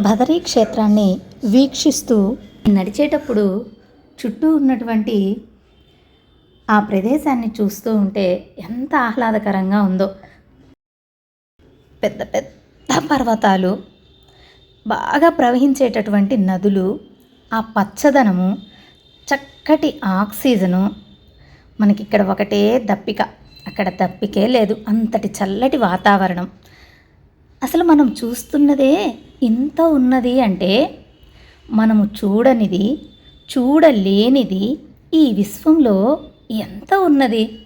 బదరీ క్షేత్రాన్ని వీక్షిస్తూ నడిచేటప్పుడు చుట్టూ ఉన్నటువంటి ఆ ప్రదేశాన్ని చూస్తూ ఉంటే ఎంత ఆహ్లాదకరంగా ఉందో. పెద్ద పెద్ద పర్వతాలు బాగా ప్రవహించేటటువంటి నదులు ఆ పచ్చదనము చక్కటి ఆక్సిజను మనకి ఇక్కడ ఒకటే దప్పిక అక్కడ దప్పికే లేదు అంతటి చల్లటి వాతావరణం. అసలు మనం చూస్తున్నదే ఇంత ఉన్నది అంటే మనము చూడనిది చూడలేనిది ఈ విశ్వంలో ఎంత ఉన్నది?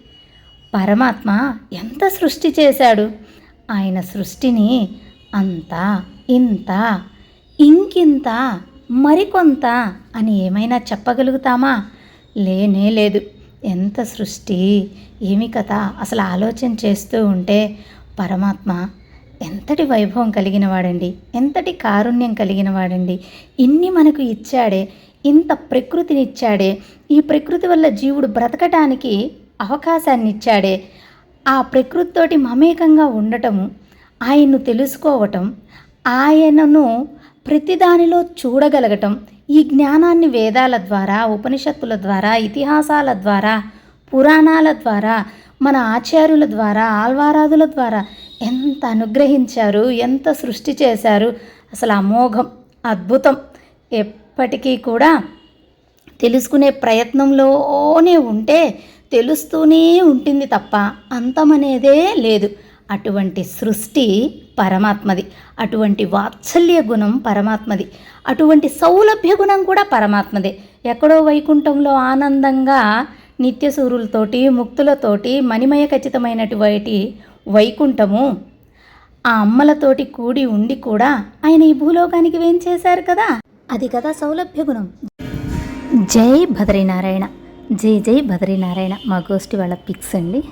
పరమాత్మ ఎంత సృష్టి చేశాడు? ఆయన సృష్టిని అంత ఇంత ఇంకింత మరికొంత అని ఏమైనా చెప్పగలుగుతామా? లేనే లేదు. ఎంత సృష్టి? ఏమి కథ? అసలు ఆలోచన చేస్తూ ఉంటే పరమాత్మ ఎంతటి వైభవం కలిగిన వాడండి ఎంతటి కారుణ్యం కలిగిన వాడండి. ఇన్ని మనకు ఇచ్చాడే ఇంత ప్రకృతిని ఇచ్చాడే ఈ ప్రకృతి వల్ల జీవుడు బ్రతకటానికి అవకాశాన్ని ఇచ్చాడే ఆ ప్రకృతితోటి మమేకంగా ఉండటము ఆయన్ను తెలుసుకోవటం ఆయనను ప్రతిదానిలో చూడగలగటం ఈ జ్ఞానాన్ని వేదాల ద్వారా ఉపనిషత్తుల ద్వారా ఇతిహాసాల ద్వారా పురాణాల ద్వారా మన ఆచార్యుల ద్వారా ఆల్వారాదుల ద్వారా ఎంత అనుగ్రహించారు ఎంత సృష్టి చేశారు. అసలు అమోఘం అద్భుతం ఎప్పటికీ కూడా తెలుసుకునే ప్రయత్నంలోనే ఉంటే తెలుస్తూనే ఉంటుంది తప్ప అంతమనేదే లేదు. అటువంటి సృష్టి పరమాత్మది. అటువంటి వాత్సల్య గుణం పరమాత్మది. అటువంటి సౌలభ్య గుణం కూడా పరమాత్మదే. ఎక్కడో వైకుంఠంలో ఆనందంగా నిత్యసూరులతోటి ముక్తులతోటి మణిమయ ఖచ్చితమైనటువంటి వైకుంఠము. ఆ అమ్మలతోటి కూడి ఉండి కూడా ఆయన ఈ భూలోకానికి వేం చేశారు కదా? అది కదా సౌలభ్య గుణం. జై బద్రీనారాయణ జై జై బద్రీనారాయణ మా గోష్ఠి వాళ్ళ పిక్స్ అండి.